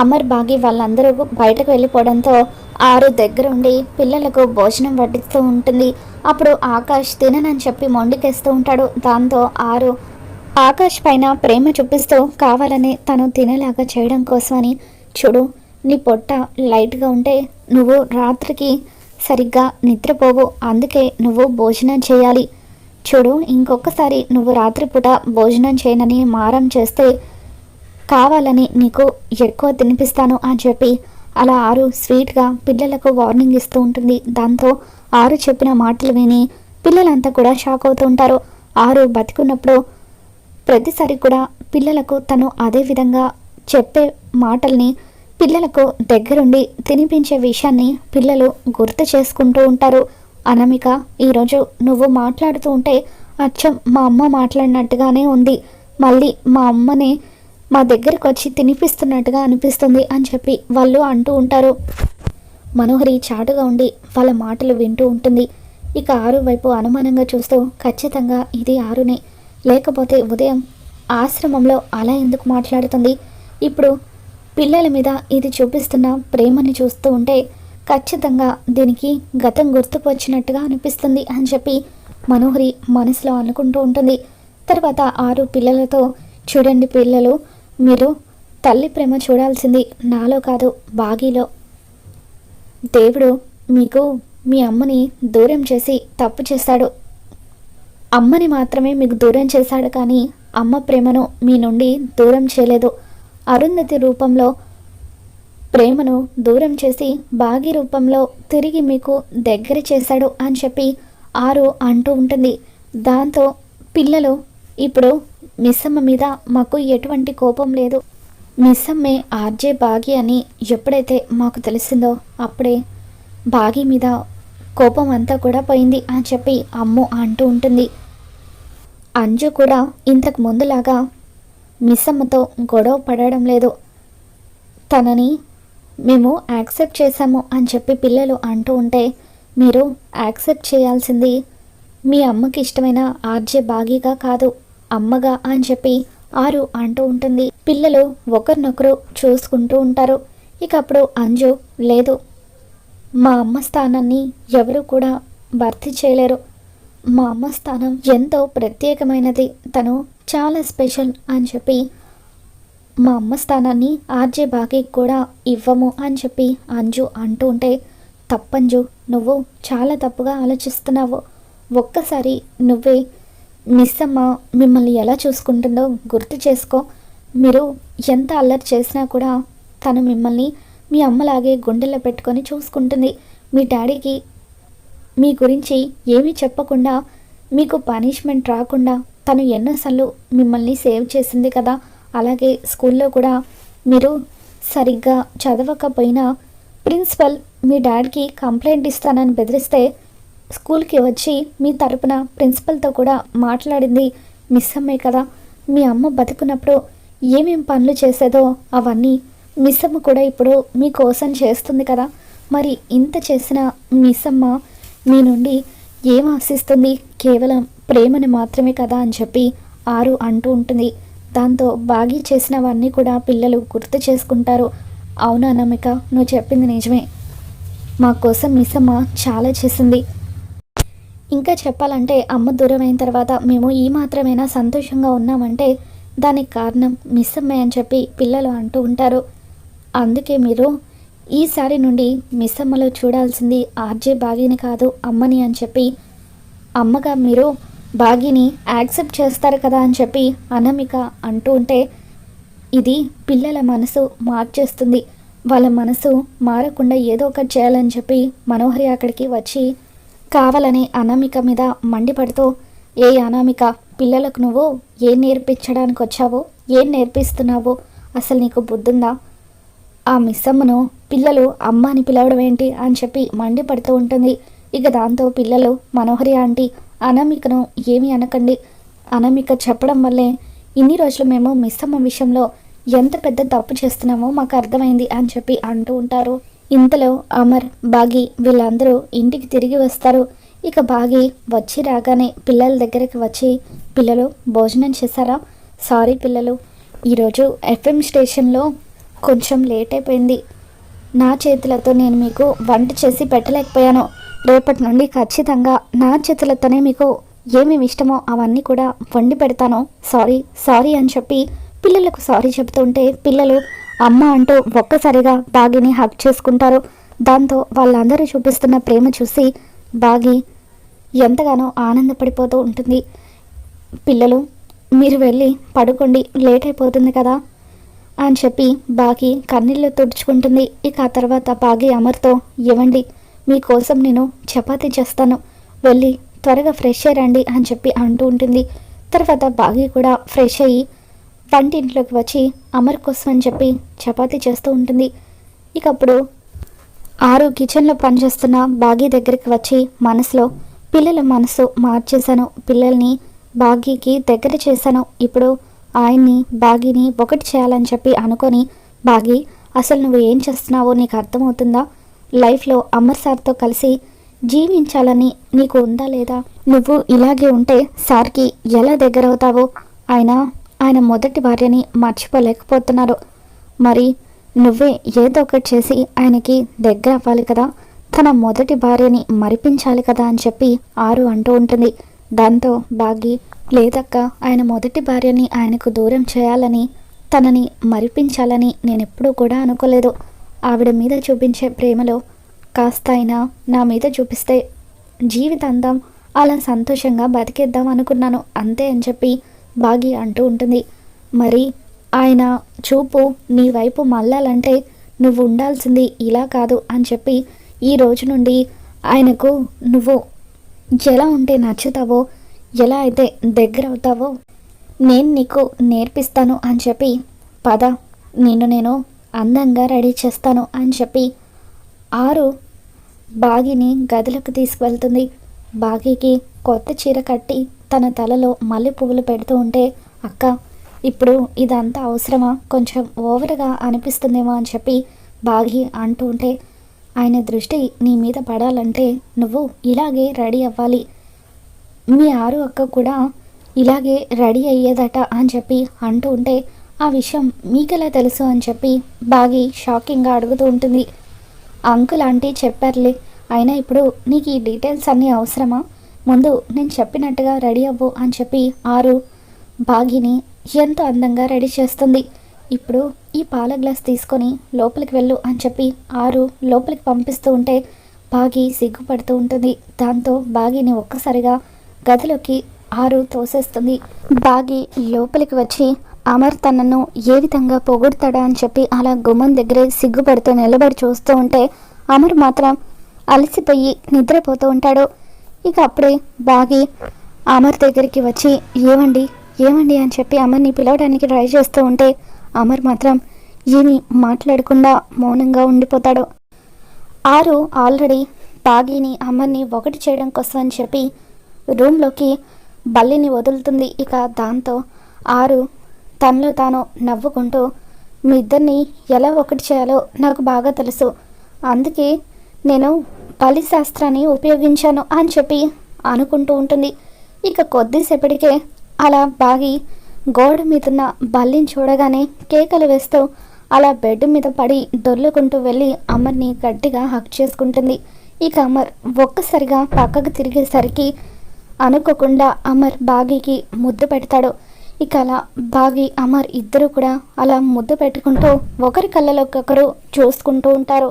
అమర్ బాగి వాళ్ళందరూ బయటకు వెళ్ళిపోవడంతో ఆరు దగ్గరుండి పిల్లలకు భోజనం వడ్డిస్తూ ఉంటుంది. అప్పుడు ఆకాష్ తిననని చెప్పి మొండికేస్తూ ఉంటాడు. దాంతో ఆరు ఆకాష్ పైన ప్రేమ చూపిస్తూ కావాలని తను తినేలాగా చేయడం కోసమని చూడు నీ పొట్ట లైట్గా ఉంటే నువ్వు రాత్రికి సరిగ్గా నిద్రపోవు. అందుకే నువ్వు భోజనం చేయాలి. చూడు ఇంకొకసారి నువ్వు రాత్రిపూట భోజనం చేయనని మారం చేస్తే కావాలని నీకు ఎక్కువ తినిపిస్తాను అని చెప్పి అలా ఆరు స్వీట్గా పిల్లలకు వార్నింగ్ ఇస్తూ ఉంటుంది. దాంతో ఆరు చెప్పిన మాటలు విని పిల్లలంతా కూడా షాక్ అవుతూ ఉంటారు. ఆరు బతికున్నప్పుడు ప్రతిసారి కూడా పిల్లలకు తను అదే విధంగా చెప్పే మాటల్ని పిల్లలకు దగ్గరుండి తినిపించే విషయాన్ని పిల్లలు గుర్తు చేసుకుంటూ ఉంటారు. అనమిక ఈరోజు నువ్వు మాట్లాడుతూ ఉంటే అచ్చం మా అమ్మ మాట్లాడినట్టుగానే ఉంది. మళ్ళీ మా అమ్మనే మా దగ్గరకు వచ్చి తినిపిస్తున్నట్టుగా అనిపిస్తుంది అని చెప్పి వాళ్ళు అంటూ ఉంటారు. మనోహరి చాటుగా ఉండి వాళ్ళ మాటలు వింటూ ఉంటుంది. ఇక ఆరు వైపు అనుమానంగా చూస్తూ ఖచ్చితంగా ఇది ఆరునే. లేకపోతే ఉదయం ఆశ్రమంలో అలా ఎందుకు మాట్లాడుతుంది? ఇప్పుడు పిల్లల మీద ఇది చూపిస్తున్న ప్రేమని చూస్తూ ఉంటే ఖచ్చితంగా దీనికి గతం గుర్తుకొచ్చినట్టుగా అనిపిస్తుంది అని చెప్పి మనోహరి మనసులో అనుకుంటూ ఉంటుంది. తర్వాత ఆరు పిల్లలతో చూడండి పిల్లలు మీరు తల్లి ప్రేమ చూడాల్సింది నాలో కాదు బాగీలో. దేవుడు మీకు మీ అమ్మని దూరం చేసి తప్పు చేశాడు అమ్మని మాత్రమే మీకు దూరం చేశాడు కానీ అమ్మ ప్రేమను మీ నుండి దూరం చేయలేదు. అరుంధతి రూపంలో ప్రేమను దూరం చేసి బాగి రూపంలో తిరిగి మీకు దగ్గర చేశాడు అని చెప్పి ఆరు అంటూ ఉంటుంది. దాంతో పిల్లలు ఇప్పుడు మిస్సమ్మ మీద మాకు ఎటువంటి కోపం లేదు. మిస్సమ్మే ఆర్జే బాగి అని ఎప్పుడైతే మాకు తెలిసిందో అప్పుడే బాగి మీద కోపం అంతా కూడా పోయింది అని చెప్పి అమ్ము అంటూ ఉంటుంది. అంజు కూడా ఇంతకు ముందులాగా మిస్సమ్మతో గొడవ పడడం లేదు. తనని మేము యాక్సెప్ట్ చేశాము అని చెప్పి పిల్లలు అంటూ ఉంటే మీరు యాక్సెప్ట్ చేయాల్సింది మీ అమ్మకి ఇష్టమైన ఆర్జే బాగీగా కాదు. అమ్మగా అని చెప్పి ఆరు అంటూ ఉంటుంది. పిల్లలు ఒకరినొకరు చూసుకుంటూ ఉంటారు. ఇక అప్పుడు అంజు లేదు. మా అమ్మ స్థానాన్ని ఎవరు కూడా భర్తీ చేయలేరు. మా అమ్మ స్థానం ఎంతో ప్రత్యేకమైనది. తను చాలా స్పెషల్ అని చెప్పి మా అమ్మ స్థానాన్ని ఆర్జే బాగి కూడా ఇవ్వము అని చెప్పి అంజు అంటూ ఉంటే తప్పంజు నువ్వు చాలా తప్పుగా ఆలోచిస్తున్నావు. ఒక్కసారి నువ్వే మిస్ అమ్మ మిమ్మల్ని ఎలా చూసుకుంటుందో గుర్తు చేసుకో. మీరు ఎంత అల్లరి చేసినా కూడా తను మిమ్మల్ని మీ అమ్మలాగే గుండెల్లో పెట్టుకొని చూసుకుంటుంది. మీ డాడీకి మీ గురించి ఏమీ చెప్పకుండా మీకు పనిష్మెంట్ రాకుండా తను ఎన్నోసార్లు మిమ్మల్ని సేవ్ చేసింది కదా. అలాగే స్కూల్లో కూడా మీరు సరిగ్గా చదవకపోయినా ప్రిన్సిపల్ మీ డాడీకి కంప్లైంట్ ఇస్తానని బెదిరిస్తే స్కూల్కి వచ్చి మీ తరపున ప్రిన్సిపల్తో కూడా మాట్లాడింది మిస్ అమ్మే కదా. మీ అమ్మ బతుకున్నప్పుడు ఏమేం పనులు చేసేదో అవన్నీ మిస్ అమ్మ కూడా ఇప్పుడు మీకోసం చేస్తుంది కదా. మరి ఇంత చేసిన మిస్ అమ్మ మీ నుండి ఏం ఆశిస్తుంది? కేవలం ప్రేమని మాత్రమే కదా అని చెప్పి ఆరు అంటూ ఉంటుంది. దాంతో బాగీ చేసినవన్నీ కూడా పిల్లలు గుర్తు చేసుకుంటారు. అవునా నమిక? నువ్వు చెప్పింది నిజమే. మా కోసం మిస్ అమ్మ చాలా చేసింది. ఇంకా చెప్పాలంటే అమ్మ దూరం అయిన తర్వాత మేము ఈ మాత్రమైనా సంతోషంగా ఉన్నామంటే దానికి కారణం మిస్ అమ్మే అని చెప్పి పిల్లలు అంటూ ఉంటారు. అందుకే మీరు ఈసారి నుండి మిస్ అమ్మలో చూడాల్సింది ఆర్జే బాగీని కాదు అమ్మని అని చెప్పి అమ్మగా మీరు బాగిని యాక్సెప్ట్ చేస్తారు కదా అని చెప్పి అనమిక అంటూ ఉంటే ఇది పిల్లల మనసు మార్చేస్తుంది. వాళ్ళ మనసు మారకుండా ఏదో ఒకటి చేయాలని చెప్పి మనోహరి అక్కడికి వచ్చి కావాలని అనామిక మీద మండిపడుతూ ఏ అనామిక పిల్లలకు నువ్వు ఏం నేర్పించడానికి వచ్చావో ఏం నేర్పిస్తున్నావో అసలు నీకు బుద్ధుందా? ఆ మిస్సమ్మను పిల్లలు అమ్మ అని పిలవడం ఏంటి? అని చెప్పి మండిపడుతూ ఉంటుంది. ఇక దాంతో పిల్లలు మనోహరి ఆంటీ అనామికను ఏమీ అనకండి. అనామిక చెప్పడం వల్లే ఇన్ని రోజులు మేము మిస్సమ్మ విషయంలో ఎంత పెద్ద తప్పు చేస్తున్నామో మాకు అర్థమైంది అని చెప్పి అంటూ ఉంటారు. ఇంతలో అమర్ బాగి వీళ్ళందరూ ఇంటికి తిరిగి వస్తారు. ఇక బాగి వచ్చి రాగానే పిల్లల దగ్గరికి వచ్చి పిల్లలు భోజనం చేశారా? సారీ పిల్లలు ఈరోజు ఎఫ్ఎం స్టేషన్లో కొంచెం లేట్ అయిపోయింది. నా చేతులతో నేను మీకు వంట చేసి పెట్టలేకపోయాను. రేపటి నుండి ఖచ్చితంగా నా చేతులతోనే మీకు ఏమేమి ఇష్టమో అవన్నీ కూడా వండి పెడతాను. సారీ సారీ అని చెప్పి పిల్లలకు సారీ చెబుతుంటే పిల్లలు అమ్మ అంటూ ఒక్కసారిగా బాగిని హక్ చేసుకుంటారు. దాంతో వాళ్ళందరూ చూపిస్తున్న ప్రేమ చూసి బాగి ఎంతగానో ఆనందపడిపోతూ ఉంటుంది. పిల్లలు మీరు వెళ్ళి పడుకోండి లేట్ అయిపోతుంది కదా అని చెప్పి బాగి కన్నీళ్ళు తుడుచుకుంటుంది. ఇక ఆ తర్వాత బాగి అమర్తో ఇవ్వండి మీకోసం నేను చపాతీ చేస్తాను. వెళ్ళి త్వరగా ఫ్రెష్ అయ్యండి అని చెప్పి అంటూ ఉంటుంది. తర్వాత బాగి కూడా ఫ్రెష్ అయ్యి వంటింట్లోకి వచ్చి అమర్ కోసం అని చెప్పి చపాతీ చేస్తూ ఉంటుంది. ఇక అప్పుడు ఆరు కిచెన్లో పనిచేస్తున్న బాగీ దగ్గరికి వచ్చి మనసులో పిల్లల మనసు మార్చేశాను. పిల్లల్ని బాగీకి దగ్గర చేశాను. ఇప్పుడు ఆయన్ని బాగీని ఒకటి చేయాలని చెప్పి అనుకొని బాగీ అసలు నువ్వు ఏం చేస్తున్నావో నీకు అర్థమవుతుందా? లైఫ్లో అమర్ సార్తో కలిసి జీవించాలని నీకు ఉందా లేదా? నువ్వు ఇలాగే ఉంటే సార్కి ఎలా దగ్గర అవుతావో ఆయన ఆయన మొదటి భార్యని మర్చిపోలేకపోతున్నారు. మరి నువ్వే ఏదో ఒకటి చేసి ఆయనకి దగ్గర అవ్వాలి కదా. తన మొదటి భార్యని మరిపించాలి కదా అని చెప్పి ఆరు అంటూ ఉంటుంది. దాంతో బాగి లేదక్క ఆయన మొదటి భార్యని ఆయనకు దూరం చేయాలని తనని మరిపించాలని నేను ఎప్పుడూ కూడా అనుకోలేదు. ఆవిడ మీద చూపించే ప్రేమలో కాస్త అయినా నా మీద చూపిస్తే జీవితాంతం అలా సంతోషంగా బతికేద్దాం అనుకున్నాను. అంతే అని చెప్పి బాగి అంటూ ఉంటుంది. మరి ఆయన చూపు నీ వైపు మళ్ళాలంటే నువ్వు ఉండాల్సింది ఇలా కాదు అని చెప్పి ఈ రోజు నుండి ఆయనకు నువ్వు ఎలా ఉంటే నచ్చుతావో ఎలా అయితే దగ్గర అవుతావో నేను నీకు నేర్పిస్తాను అని చెప్పి పద నిన్ను నేను అందంగా రెడీ చేస్తాను అని చెప్పి ఆరు బాగిని గదిలోకి తీసుకువెళ్తుంది బాగికి కొత్త చీర కట్టి తన తలలో మల్లె పువ్వులు పెడుతూ ఉంటే అక్క ఇప్పుడు ఇదంతా అవసరమా? కొంచెం ఓవర్గా అనిపిస్తుందేమో అని చెప్పి బాగి అంటూ ఉంటే ఆయన దృష్టి నీ మీద పడాలంటే నువ్వు ఇలాగే రెడీ అవ్వాలి. మీ ఆరు అక్క కూడా ఇలాగే రెడీ అయ్యేదట అని చెప్పి అంటూ ఉంటే ఆ విషయం మీకెలా తెలుసు అని చెప్పి బాగి షాకింగ్గా అడుగుతూ ఉంటుంది. అంకుల్ ఆంటీ చెప్పారులే. అయినా ఇప్పుడు నీకు ఈ డీటెయిల్స్ అన్నీ అవసరమా? ముందు నేను చెప్పినట్టుగా రెడీ అవ్వు అని చెప్పి ఆరు బాగిని ఎంతో అందంగా రెడీ చేస్తుంది. ఇప్పుడు ఈ పాల గ్లాస్ తీసుకొని లోపలికి వెళ్ళు అని చెప్పి ఆరు లోపలికి పంపిస్తూ ఉంటే బాగి సిగ్గుపడుతూ ఉంటుంది. దాంతో బాగిని ఒక్కసారిగా గదిలోకి ఆరు తోసేస్తుంది. బాగి లోపలికి వచ్చి అమర్ తనను ఏ విధంగా పొగుడతాడా అని చెప్పి అలా గుమ్మం దగ్గరే సిగ్గుపడుతూ నిలబడి చూస్తూ ఉంటే అమర్ మాత్రం అలసిపోయి నిద్రపోతూ ఉంటాడు. ఇక అప్పుడే బాగి అమర్ దగ్గరికి వచ్చి ఏమండి ఏమండి అని చెప్పి అమర్ని పిలవడానికి ట్రై చేస్తూ ఉంటే అమర్ మాత్రం ఏమి మాట్లాడకుండా మౌనంగా ఉండిపోతాడు. ఆరు ఆల్రెడీ బాగీని అమర్ని ఒకటి చేయడం కోసం అని చెప్పి రూమ్లోకి బల్లిని వదులుతుంది. ఇక దాంతో ఆరు తనలో తాను నవ్వుకుంటూ మీ ఇద్దరిని ఎలా ఒకటి చేయాలో నాకు బాగా తెలుసు. అందుకే నేను బలి శాస్త్రాన్ని ఉపయోగించాను అని చెప్పి అనుకుంటూ ఉంటుంది. ఇక కొద్దిసేపటికే అలా బాగి గోడ మీదున్న బల్లిని చూడగానే కేకలు వేస్తూ అలా బెడ్ మీద పడి దొర్లుకుంటూ వెళ్ళి అమర్ని గట్టిగా హక్ చేసుకుంటుంది. ఇక అమర్ ఒక్కసారిగా పక్కకు తిరిగేసరికి అనుకోకుండా అమర్ బాగీకి ముద్దు పెడతాడు. ఇక అలా బాగి అమర్ ఇద్దరు కూడా అలా ముద్దు పెట్టుకుంటూ ఒకరి కళ్ళలోకి ఒకరు చూసుకుంటూ ఉంటారు.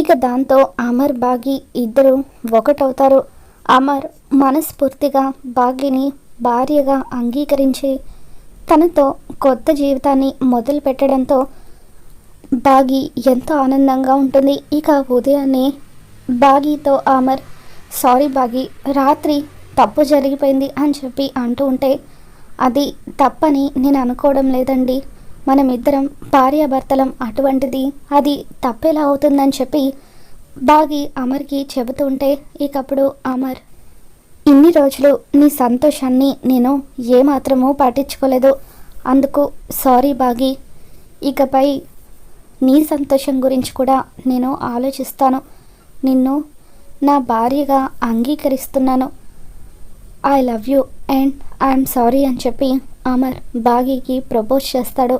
ఇక దాంతో అమర్ బాగి ఇద్దరు ఒకటవుతారు. అమర్ మనస్ఫూర్తిగా బాగిని భార్యగా అంగీకరించి తనతో కొత్త జీవితాన్ని మొదలు పెట్టడంతో బాగి ఎంతో ఆనందంగా ఉంటుంది. ఇక ఉదయాన్నే బాగితో అమర్ సారీ బాగి రాత్రి తప్పు జరిగిపోయింది అని చెప్పి అంటూ ఉంటే అది తప్పని నేను అనుకోవడం లేదండి. మనం ఇద్దరం భార్యాభర్తలం అటువంటిది అది తప్పేలా అవుతుందని చెప్పి బాగి అమర్కి చెబుతుంటే ఇకప్పుడు అమర్ ఇన్ని రోజులు నీ సంతోషాన్ని నేను ఏమాత్రమూ పాటించుకోలేదు అందుకు సారీ బాగి. ఇకపై నీ సంతోషం గురించి కూడా నేను ఆలోచిస్తాను. నిన్ను నా భార్యగా అంగీకరిస్తున్నాను. I love you and I'm sorry అని చెప్పి అమర్ బాగీకి ప్రపోజ్ చేస్తాడు.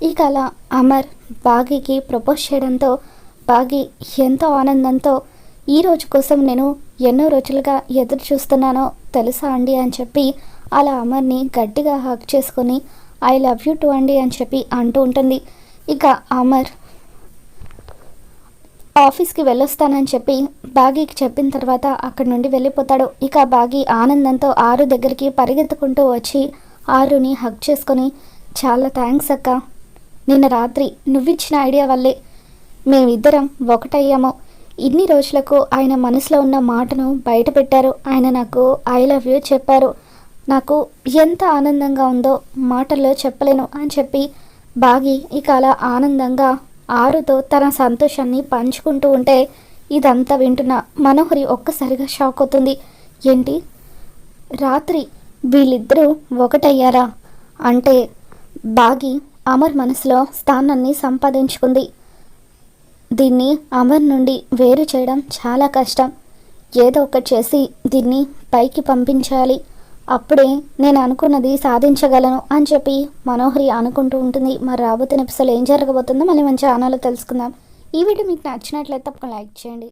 ఇక అలా అమర్ బాగీకి ప్రపోజ్ చేయడంతో బాగి ఎంతో ఆనందంతో ఈ రోజు కోసం నేను ఎన్నో రోజులుగా ఎదురు చూస్తున్నానో తెలుసా అండి అని చెప్పి అలా అమర్ని గట్టిగా హక్ చేసుకొని ఐ లవ్ యూ టు అండి అని చెప్పి అంటూ ఉంటుంది. ఇక అమర్ ఆఫీస్కి వెళ్ళొస్తానని చెప్పి బాగీకి చెప్పిన తర్వాత అక్కడి నుండి వెళ్ళిపోతాడు. ఇక బాగీ ఆనందంతో ఆరు దగ్గరికి పరిగెత్తుకుంటూ వచ్చి ఆరుని హక్ చేసుకొని చాలా థ్యాంక్స్ అక్క. నిన్న రాత్రి నువ్విచ్చిన ఐడియా వల్లే మేమిద్దరం ఒకటయ్యాము. ఇన్ని రోజులకు ఆయన మనసులో ఉన్న మాటను బయట పెట్టారు ఆయన నాకు ఐ లవ్ యూ చెప్పారు. నాకు ఎంత ఆనందంగా ఉందో మాటల్లో చెప్పలేను అని చెప్పి బాగి ఇక అలా ఆనందంగా ఆరుతో తన సంతోషాన్ని పంచుకుంటూ ఉంటే ఇదంతా వింటున్న మనోహరి ఒక్కసారిగా షాక్ అవుతుంది. ఏంటి? రాత్రి వీళ్ళిద్దరూ ఒకటయ్యారా? అంటే బాగి అమర్ మనసులో స్థానాన్ని సంపాదించుకుంది. దీన్ని అమర్ నుండి వేరు చేయడం చాలా కష్టం. ఏదో ఒకటి చేసి దీన్ని పైకి పంపించాలి. అప్పుడే నేను అనుకున్నది సాధించగలను అని చెప్పి మనోహరి అనుకుంటూ ఉంటుంది. మరి రాబోతున్న ఎపిసోడ్ ఏం జరగబోతుందో మళ్ళీ మన ఛానల్లో తెలుసుకుందాం. ఈ వీడియో మీకు నచ్చినట్లయితే తప్పకుండా లైక్ చేయండి.